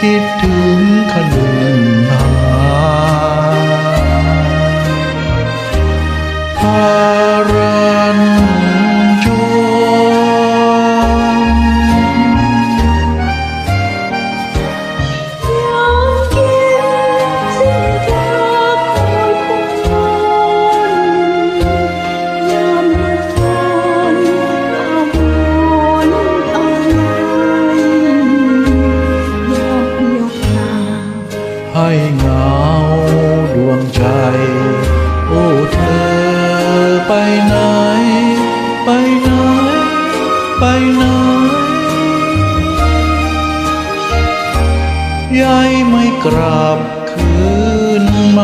keep doing. โอ้เธอไปไหน ไปไหน ไปไหน ยายไม่กราบคืนมา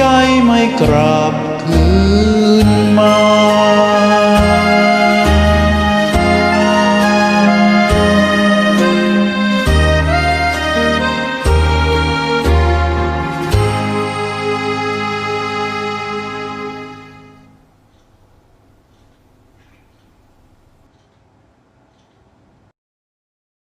ยายไม่กราบคืน